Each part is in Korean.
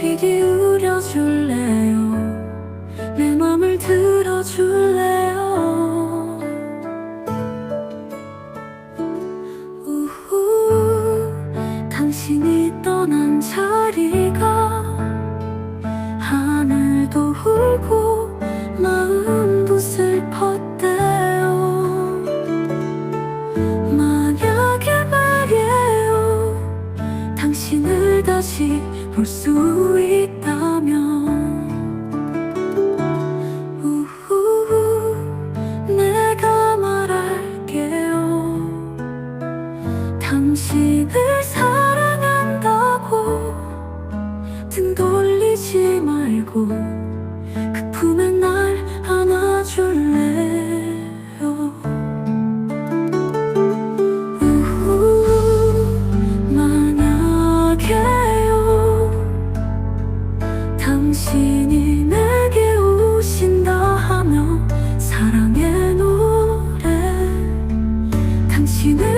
귀 기울여 줄래요? 내 맘을 들어 줄래요? 우후 당신이 떠난 자리가 하늘도 울고 마음도 슬펐대요. 만약에 말이에요 당신을 다시 볼 수 있다면 You.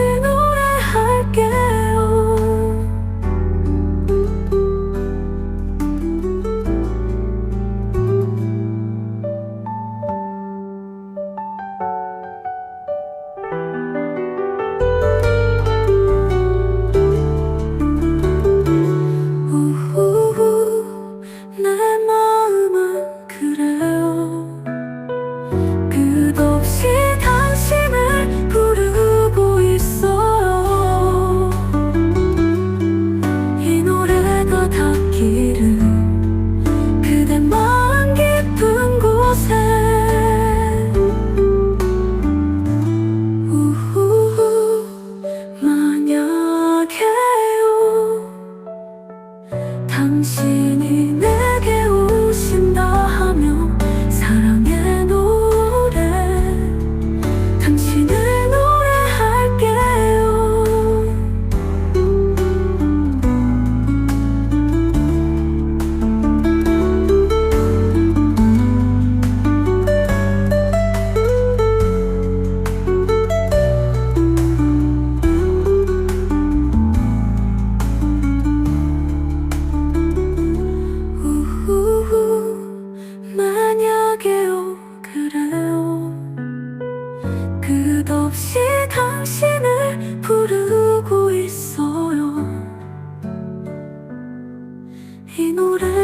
Senin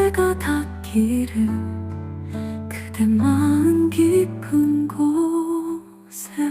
내가 닿기를 그대 마음 깊은 곳에